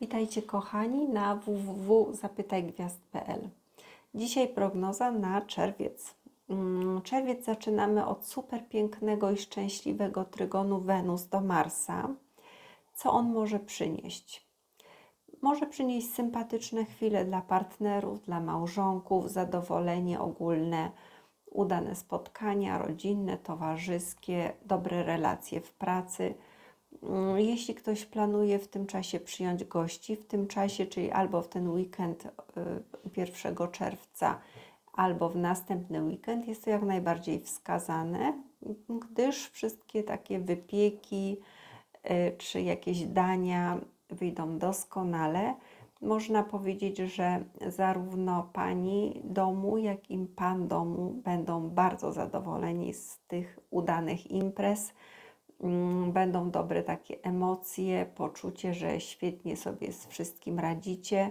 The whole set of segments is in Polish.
Witajcie kochani na www.zapytajgwiazd.pl. Dzisiaj prognoza na czerwiec. Mm, Czerwiec zaczynamy od super pięknego i szczęśliwego trygonu Wenus do Marsa. Co on może przynieść? Może przynieść sympatyczne chwile dla partnerów, dla małżonków, zadowolenie ogólne, udane spotkania rodzinne, towarzyskie, dobre relacje w pracy. Mm, Jeśli ktoś planuje w tym czasie przyjąć gości, w tym czasie, czyli albo w ten weekend y, 1 czerwca, albo w następny weekend, jest to jak najbardziej wskazane, gdyż wszystkie takie wypieki y, czy jakieś dania wyjdą doskonale. Można powiedzieć, że zarówno pani domu, jak i pan domu będą bardzo zadowoleni z tych udanych imprez. Mm, Będą dobre takie emocje, poczucie, że świetnie sobie z wszystkim radzicie.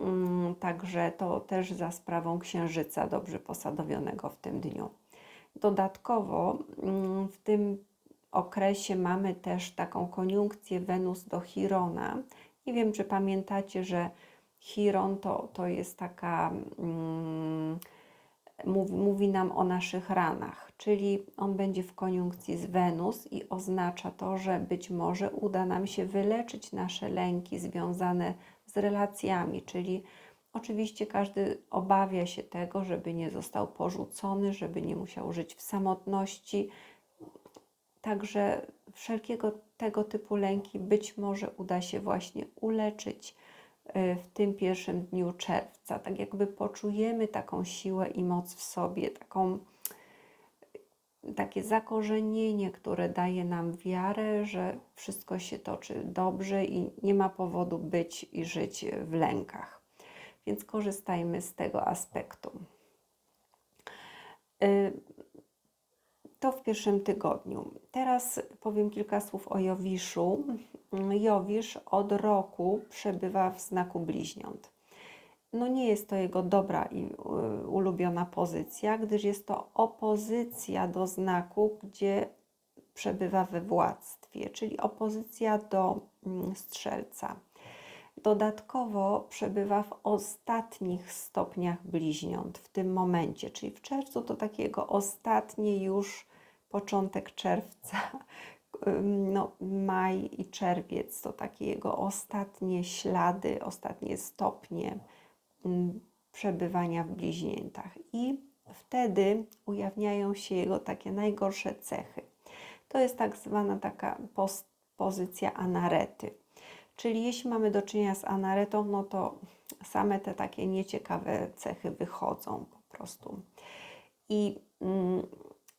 Mm, Także to też za sprawą księżyca dobrze posadowionego w tym dniu. Dodatkowo mm, w tym okresie mamy też taką koniunkcję Wenus do Chirona. Nie wiem, czy pamiętacie, że Chiron to, to jest taka, mówi, nam o naszych ranach, czyli on będzie w koniunkcji z Wenus i oznacza to, że być może uda nam się wyleczyć nasze lęki związane z relacjami, czyli oczywiście każdy obawia się tego, żeby nie został porzucony, żeby nie musiał żyć w samotności. Także wszelkiego tego typu lęki być może uda się właśnie uleczyć w tym pierwszym dniu czerwca. Tak jakby poczujemy taką siłę i moc w sobie, taką, takie zakorzenienie, które daje nam wiarę, że wszystko się toczy dobrze i nie ma powodu być i żyć w lękach. Więc korzystajmy z tego aspektu. To w pierwszym tygodniu. Teraz powiem kilka słów o Jowiszu. Jowisz od roku przebywa w znaku bliźniąt. No nie jest to jego dobra i y, ulubiona pozycja, gdyż jest to opozycja do znaku, gdzie przebywa we władztwie, czyli opozycja do mm, strzelca. Dodatkowo przebywa w ostatnich stopniach bliźniąt w tym momencie, czyli w czerwcu to takiego ostatnie już początek czerwca, no, maj i czerwiec to takie jego ostatnie ślady, ostatnie stopnie ym, przebywania w bliźniętach. I wtedy ujawniają się jego takie najgorsze cechy. To jest tak zwana taka pozycja anarety. Czyli jeśli mamy do czynienia z anaretą, no to same te takie nieciekawe cechy wychodzą po prostu. I mm,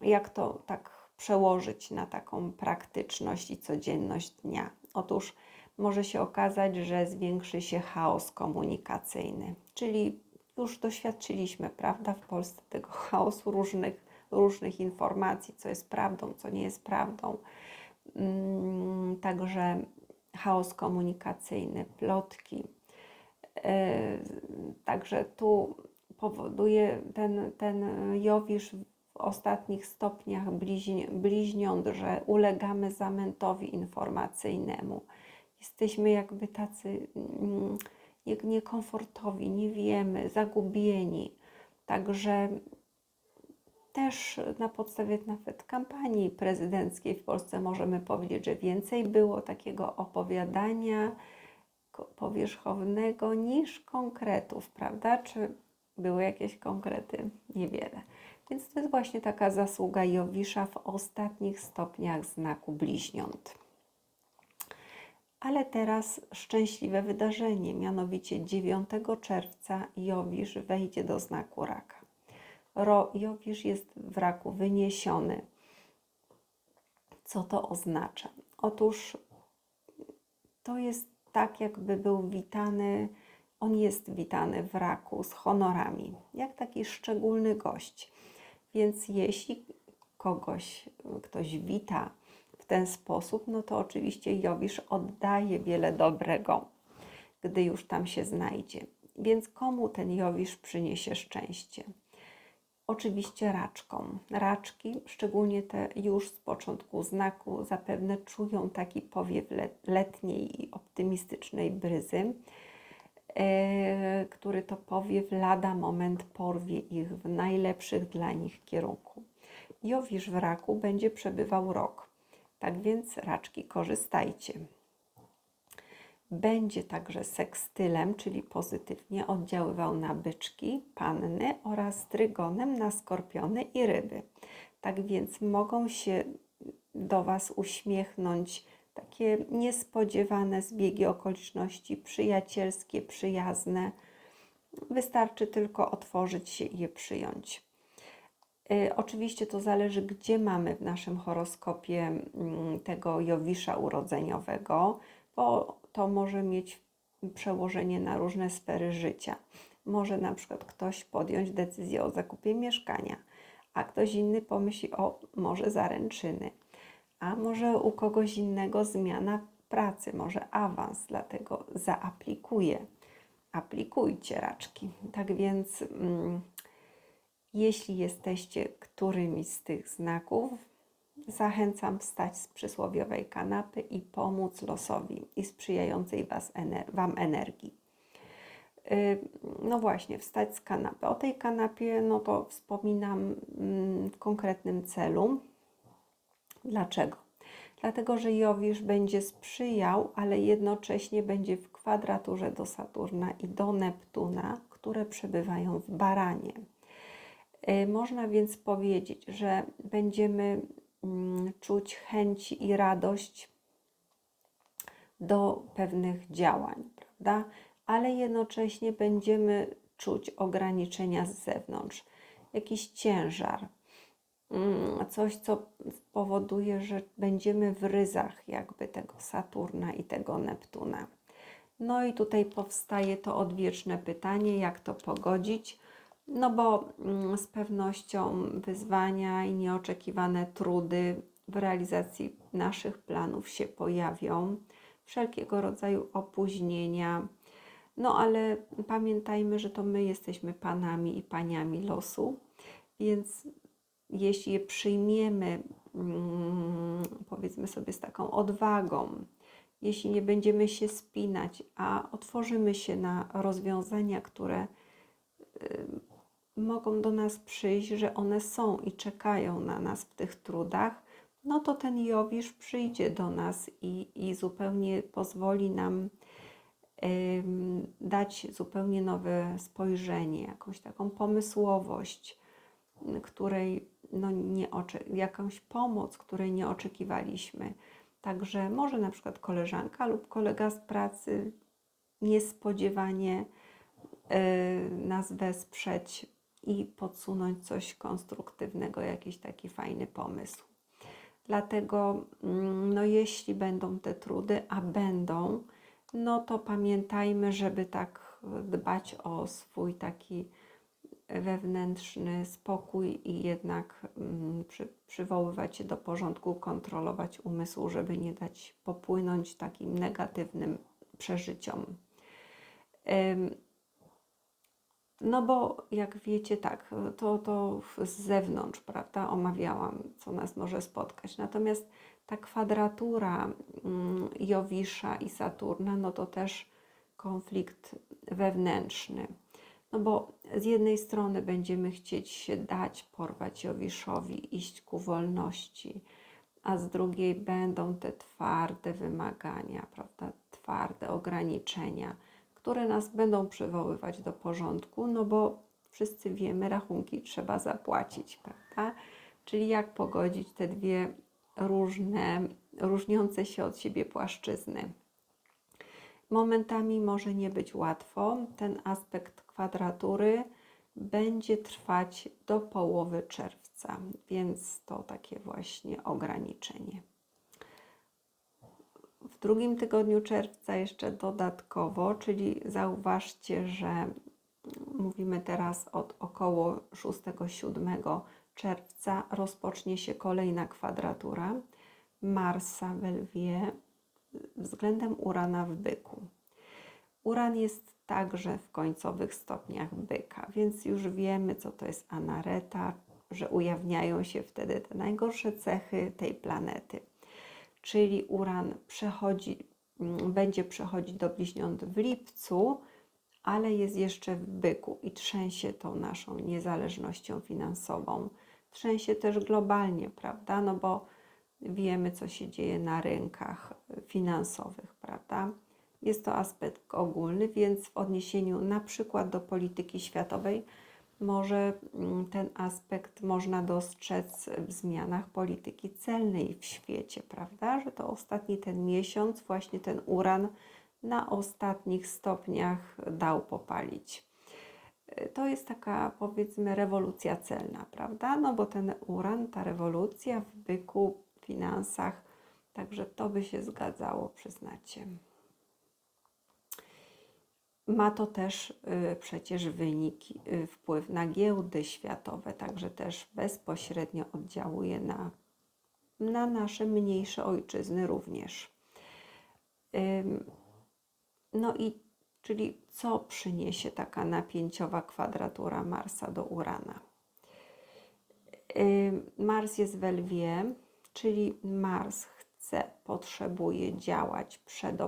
jak to tak przełożyć na taką praktyczność i codzienność dnia? Otóż może się okazać, że zwiększy się chaos komunikacyjny, czyli już doświadczyliśmy, prawda, w Polsce tego chaosu różnych, różnych informacji, co jest prawdą, co nie jest prawdą. Mm, Także chaos komunikacyjny, plotki. E, Także tu powoduje ten, ten Jowisz ostatnich stopniach bliźni, bliźniąt, że ulegamy zamętowi informacyjnemu. Jesteśmy jakby tacy mm, nie- niekomfortowi, nie wiemy, zagubieni. Także też na podstawie nawet kampanii prezydenckiej w Polsce możemy powiedzieć, że więcej było takiego opowiadania powierzchownego niż konkretów, prawda? Czy były jakieś konkrety? Niewiele. Więc to jest właśnie taka zasługa Jowisza w ostatnich stopniach znaku bliźniąt. Ale teraz szczęśliwe wydarzenie, mianowicie 9 czerwca Jowisz wejdzie do znaku raka. Ro, Jowisz jest w raku wyniesiony. Co to oznacza? Otóż to jest tak, jakby był witany, on jest witany w raku z honorami, jak taki szczególny gość. Więc jeśli kogoś ktoś wita w ten sposób, no to oczywiście Jowisz oddaje wiele dobrego, gdy już tam się znajdzie. Więc komu ten Jowisz przyniesie szczęście? Oczywiście raczką. Raczki, szczególnie te już z początku znaku, zapewne czują taki powiew letniej i optymistycznej bryzy, który to powiew lada moment porwie ich w najlepszych dla nich kierunku. Jowisz w raku będzie przebywał rok, tak więc raczki korzystajcie. Będzie także sekstylem, czyli pozytywnie oddziaływał na byczki, panny oraz trygonem na skorpiony i ryby. Tak więc mogą się do Was uśmiechnąć takie niespodziewane zbiegi okoliczności, przyjacielskie, przyjazne. Wystarczy tylko otworzyć się i je przyjąć. Y, oczywiście to zależy, gdzie mamy w naszym horoskopie mm, tego Jowisza urodzeniowego, bo to może mieć przełożenie na różne sfery życia. Może na przykład ktoś podjąć decyzję o zakupie mieszkania, a ktoś inny pomyśli o może zaręczyny, a może u kogoś innego zmiana pracy, może awans, dlatego zaaplikuje. Aplikujcie raczki. Tak więc, mm, jeśli jesteście którymiś z tych znaków, Zachęcam wstać z przysłowiowej kanapy i pomóc losowi i sprzyjającej was ener Wam energii. Y, no właśnie, wstać z kanapy. O tej kanapie, no to wspominam mm, w konkretnym celu. Dlaczego? Dlatego, że Jowisz będzie sprzyjał, ale jednocześnie będzie w kwadraturze do Saturna i do Neptuna, które przebywają w baranie. Y, można więc powiedzieć, że będziemy Mm, czuć chęć i radość do pewnych działań, prawda? Ale jednocześnie będziemy czuć ograniczenia z zewnątrz, jakiś ciężar, coś, co spowoduje, że będziemy w ryzach jakby tego Saturna i tego Neptuna. No i tutaj powstaje to odwieczne pytanie, jak to pogodzić no bo mm, z pewnością wyzwania i nieoczekiwane trudy w realizacji naszych planów się pojawią, wszelkiego rodzaju opóźnienia. No ale pamiętajmy, że to my jesteśmy panami i paniami losu, więc jeśli je przyjmiemy, mm, powiedzmy sobie, z taką odwagą, jeśli nie będziemy się spinać, a otworzymy się na rozwiązania, które mogą do nas przyjść, że one są i czekają na nas w tych trudach, no to ten Jowisz przyjdzie do nas i, i zupełnie pozwoli nam dać zupełnie nowe spojrzenie, jakąś taką pomysłowość, której no nie jakąś pomoc, której nie oczekiwaliśmy. Także może na przykład koleżanka lub kolega z pracy niespodziewanie y, nas wesprzeć i podsunąć coś konstruktywnego, jakiś taki fajny pomysł. Dlatego, mm, no jeśli będą te trudy, a będą, no to pamiętajmy, żeby tak dbać o swój taki wewnętrzny spokój i jednak mm, przy, przywoływać się do porządku, kontrolować umysł, żeby nie dać popłynąć takim negatywnym przeżyciom. No bo jak wiecie, tak, to, to z zewnątrz, prawda, omawiałam, co nas może spotkać. Natomiast ta kwadratura mm, Jowisza i Saturna, no to też konflikt wewnętrzny. No bo z jednej strony będziemy chcieć się dać, porwać Jowiszowi, iść ku wolności, a z drugiej będą te twarde wymagania, prawda, twarde ograniczenia które nas będą przywoływać do porządku, no bo wszyscy wiemy, rachunki trzeba zapłacić, prawda? Czyli jak pogodzić te dwie różne, różniące się od siebie płaszczyzny. Momentami może nie być łatwo. Ten aspekt kwadratury będzie trwać do połowy czerwca, więc to takie właśnie ograniczenie. W drugim tygodniu czerwca jeszcze dodatkowo, czyli zauważcie, że mówimy teraz od około 6-7 czerwca rozpocznie się kolejna kwadratura Marsa w Lwie względem Urana w Byku. Uran jest także w końcowych stopniach byka, więc już wiemy, co to jest anareta, że ujawniają się wtedy te najgorsze cechy tej planety. Czyli Uran przechodzi, mm, będzie przechodzić do bliźniąt w lipcu, ale jest jeszcze w byku i trzęsie tą naszą niezależnością finansową. Trzęsie też globalnie, prawda? No bo wiemy, co się dzieje na rynkach finansowych, prawda? Jest to aspekt ogólny, więc w odniesieniu na przykład do polityki światowej, może mm, ten aspekt można dostrzec w zmianach polityki celnej w świecie, prawda? Że to ostatni ten miesiąc, właśnie ten uran na ostatnich stopniach dał popalić. To jest taka powiedzmy rewolucja celna, prawda? No bo ten uran, ta rewolucja w byku, finansach, także to by się zgadzało, przyznacie. Ma to też y, przecież wyniki, y, wpływ na giełdy światowe, także też bezpośrednio oddziałuje na, na nasze mniejsze ojczyzny również. No i czyli co przyniesie taka napięciowa kwadratura Marsa do Urana? Mars jest w Lwie, czyli Mars chce, potrzebuje działać przed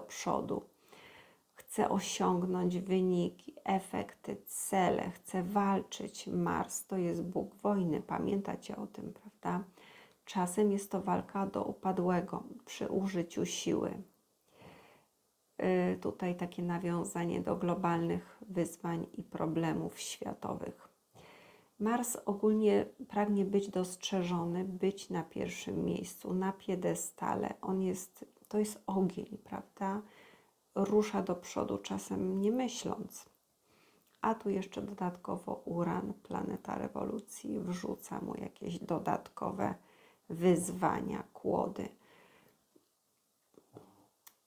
chce osiągnąć wyniki, efekty, cele, chce walczyć. Mars to jest Bóg wojny, pamiętacie o tym, prawda? Czasem jest to walka do upadłego przy użyciu siły. Yy, tutaj takie nawiązanie do globalnych wyzwań i problemów światowych. Mars ogólnie pragnie być dostrzeżony, być na pierwszym miejscu, na piedestale. On jest, to jest ogień, prawda? Rusza do przodu, czasem nie myśląc. A tu jeszcze dodatkowo Uran, planeta rewolucji, wrzuca mu jakieś dodatkowe wyzwania, kłody.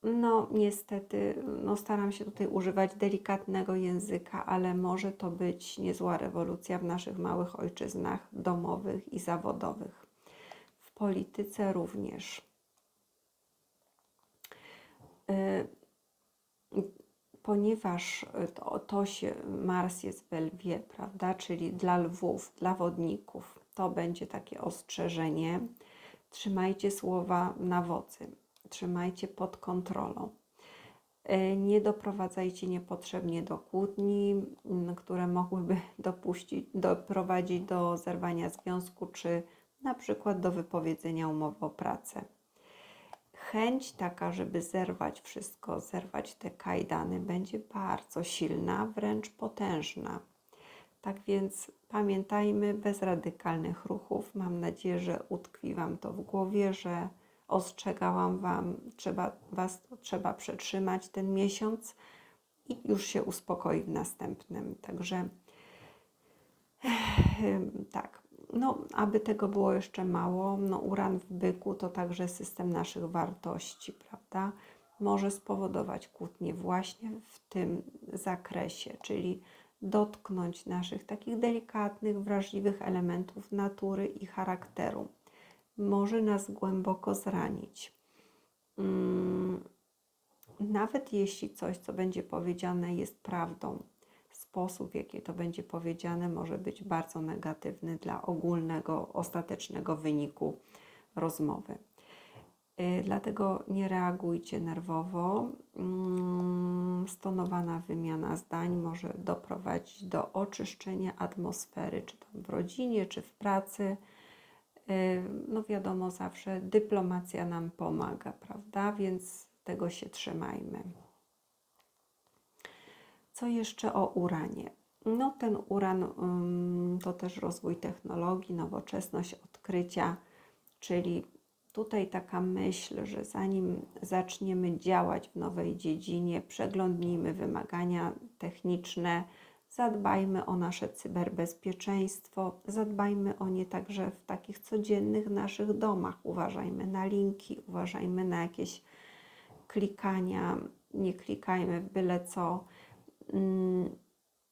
No, niestety, no, staram się tutaj używać delikatnego języka, ale może to być niezła rewolucja w naszych małych ojczyznach domowych i zawodowych. W polityce również. Y ponieważ to, to się, Mars jest w Lwie, prawda, czyli dla lwów, dla wodników, to będzie takie ostrzeżenie. Trzymajcie słowa na wodzy, trzymajcie pod kontrolą. E, nie doprowadzajcie niepotrzebnie do kłótni, które mogłyby dopuścić, doprowadzić do zerwania związku, czy na przykład do wypowiedzenia umowy o pracę chęć taka, żeby zerwać wszystko, zerwać te kajdany, będzie bardzo silna, wręcz potężna. Tak więc pamiętajmy, bez radykalnych ruchów. Mam nadzieję, że utkwi Wam to w głowie, że ostrzegałam Wam, trzeba, Was trzeba przetrzymać ten miesiąc i już się uspokoi w następnym. Także tak, no, aby tego było jeszcze mało, no, uran w byku to także system naszych wartości, prawda? Może spowodować kłótnie właśnie w tym zakresie, czyli dotknąć naszych takich delikatnych, wrażliwych elementów natury i charakteru. Może nas głęboko zranić. Hmm, nawet jeśli coś, co będzie powiedziane, jest prawdą, sposób, w jaki to będzie powiedziane, może być bardzo negatywny dla ogólnego, ostatecznego wyniku rozmowy. Y, dlatego nie reagujcie nerwowo. Mm, stonowana wymiana zdań może doprowadzić do oczyszczenia atmosfery, czy to w rodzinie, czy w pracy. Y, no wiadomo, zawsze dyplomacja nam pomaga, prawda? Więc tego się trzymajmy. Co jeszcze o uranie? No, ten uran to też rozwój technologii, nowoczesność, odkrycia, czyli tutaj taka myśl, że zanim zaczniemy działać w nowej dziedzinie, przeglądnijmy wymagania techniczne, zadbajmy o nasze cyberbezpieczeństwo, zadbajmy o nie także w takich codziennych naszych domach. Uważajmy na linki, uważajmy na jakieś klikania, nie klikajmy w byle co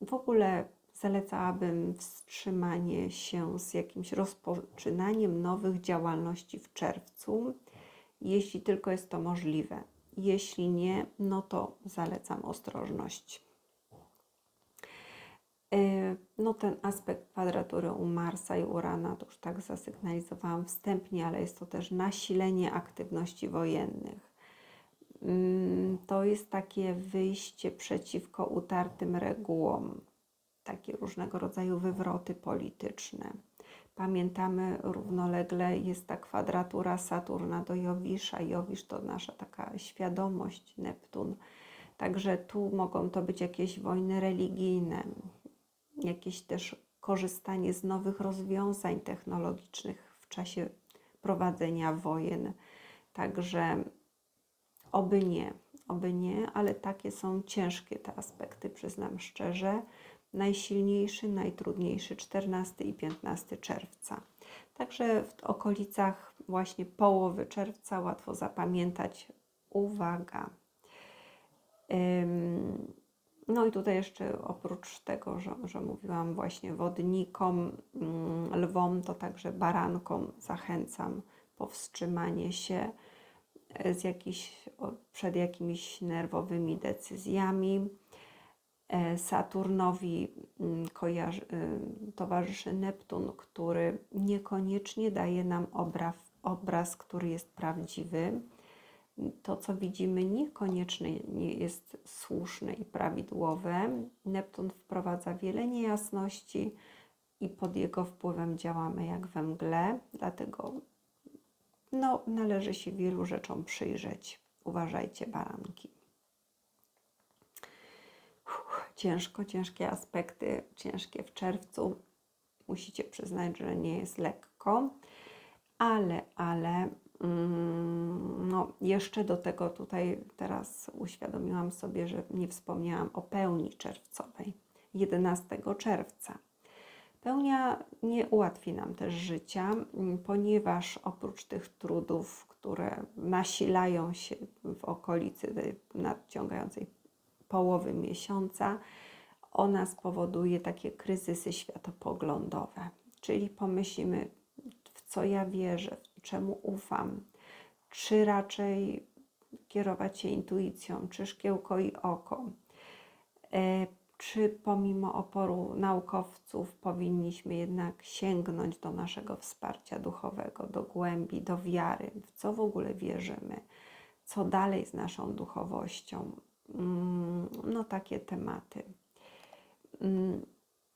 w ogóle zalecałabym wstrzymanie się z jakimś rozpoczynaniem nowych działalności w czerwcu, jeśli tylko jest to możliwe. Jeśli nie, no to zalecam ostrożność. Y, No ten aspekt kwadratury u Marsa i Urana, to już tak zasygnalizowałam wstępnie, ale jest to też nasilenie aktywności wojennych. Mm, To jest takie wyjście przeciwko utartym regułom, takie różnego rodzaju wywroty polityczne. Pamiętamy równolegle jest ta kwadratura Saturna do Jowisza. Jowisz to nasza taka świadomość, Neptun. Także tu mogą to być jakieś wojny religijne, jakieś też korzystanie z nowych rozwiązań technologicznych w czasie prowadzenia wojen. Także oby nie, oby nie, ale takie są ciężkie te aspekty, przyznam szczerze. Najsilniejszy, najtrudniejszy 14 i 15 czerwca. Także w okolicach właśnie połowy czerwca łatwo zapamiętać. Uwaga. No i tutaj jeszcze oprócz tego, że, że mówiłam właśnie wodnikom, mm, lwom, to także barankom zachęcam powstrzymanie się z przed jakimiś nerwowymi decyzjami. E, Saturnowi mm, kojarzy, y, towarzyszy Neptun, który niekoniecznie daje nam obraz, obraz, który jest prawdziwy to, co widzimy, niekoniecznie nie jest słuszne i prawidłowe. Neptun wprowadza wiele niejasności i pod jego wpływem działamy jak we mgle, dlatego no, należy się wielu rzeczom przyjrzeć. Uważajcie, baranki. Uff, ciężko, ciężkie aspekty, ciężkie w czerwcu. Musicie przyznać, że nie jest lekko, ale, ale Mm, No, jeszcze do tego tutaj teraz uświadomiłam sobie, że nie wspomniałam o pełni czerwcowej 11 czerwca. Pełnia nie ułatwi nam też życia, mm, ponieważ oprócz tych trudów, które nasilają się w okolicy nadciągającej połowy miesiąca, ona spowoduje takie kryzysy światopoglądowe. Czyli pomyślimy, w co ja wierzę, czemu ufam, czy raczej kierować się intuicją, czy szkiełko i oko, e, czy pomimo oporu naukowców powinniśmy jednak sięgnąć do naszego wsparcia duchowego, do głębi, do wiary, w co w ogóle wierzymy, co dalej z naszą duchowością. Mm, No, takie tematy. Mm,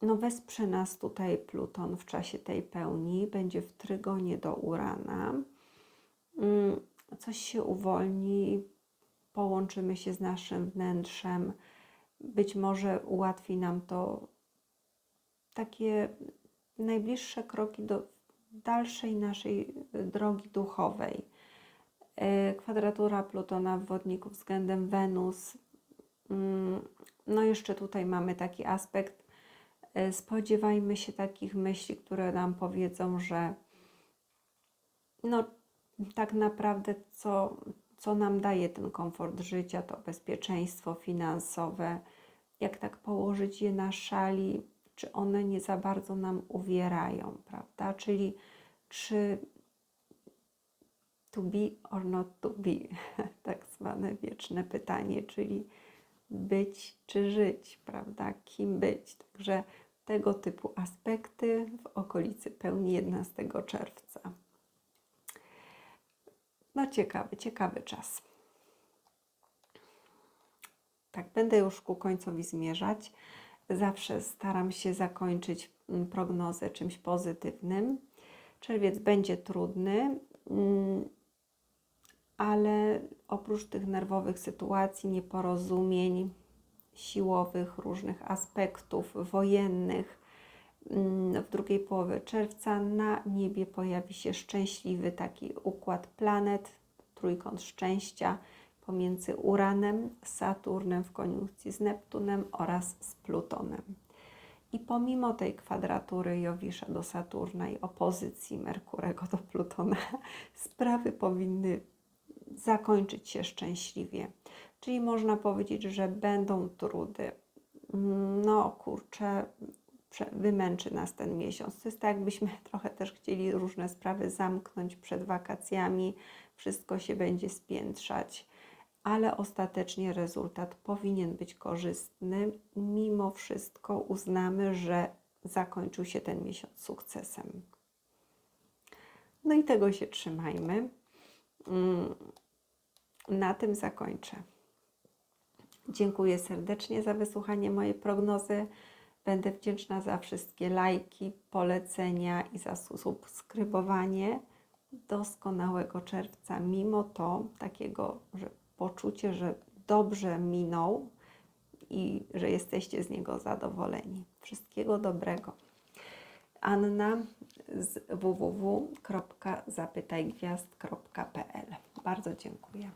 no wesprze nas tutaj Pluton w czasie tej pełni, będzie w trygonie do Urana. Mm, Coś się uwolni, połączymy się z naszym wnętrzem. Być może ułatwi nam to takie najbliższe kroki do dalszej naszej drogi duchowej. E, Kwadratura Plutona w wodniku względem Wenus. Mm, No jeszcze tutaj mamy taki aspekt E, spodziewajmy się takich myśli, które nam powiedzą, że no tak naprawdę co, co nam daje ten komfort życia, to bezpieczeństwo finansowe, jak tak położyć je na szali, czy one nie za bardzo nam uwierają, prawda? Czyli czy to be or not to be, tak zwane wieczne pytanie, czyli być czy żyć, prawda? Kim być. Także tego typu aspekty w okolicy pełni 11 czerwca. No ciekawy, ciekawy czas. Tak, będę już ku końcowi zmierzać. Zawsze staram się zakończyć mm, prognozę czymś pozytywnym. Czerwiec będzie trudny, mm, ale oprócz tych nerwowych sytuacji, nieporozumień, siłowych, różnych aspektów wojennych. Mm, W drugiej połowie czerwca na niebie pojawi się szczęśliwy taki układ planet, trójkąt szczęścia pomiędzy Uranem, Saturnem w koniunkcji z Neptunem oraz z Plutonem. I pomimo tej kwadratury Jowisza do Saturna i opozycji Merkurego do Plutona, sprawy powinny zakończyć się szczęśliwie. Czyli można powiedzieć, że będą trudy. No kurczę, wymęczy nas ten miesiąc. To jest tak, jakbyśmy trochę też chcieli różne sprawy zamknąć przed wakacjami, wszystko się będzie spiętrzać. Ale ostatecznie rezultat powinien być korzystny. Mimo wszystko uznamy, że zakończył się ten miesiąc sukcesem. No i tego się trzymajmy. Mm, Na tym zakończę. Dziękuję serdecznie za wysłuchanie mojej prognozy. Będę wdzięczna za wszystkie lajki, polecenia i za subskrybowanie doskonałego czerwca. Mimo to takiego, że poczucie, że dobrze minął i że jesteście z niego zadowoleni. Wszystkiego dobrego. Anna z www.zapytajgwiazd.pl. Bardzo dziękuję.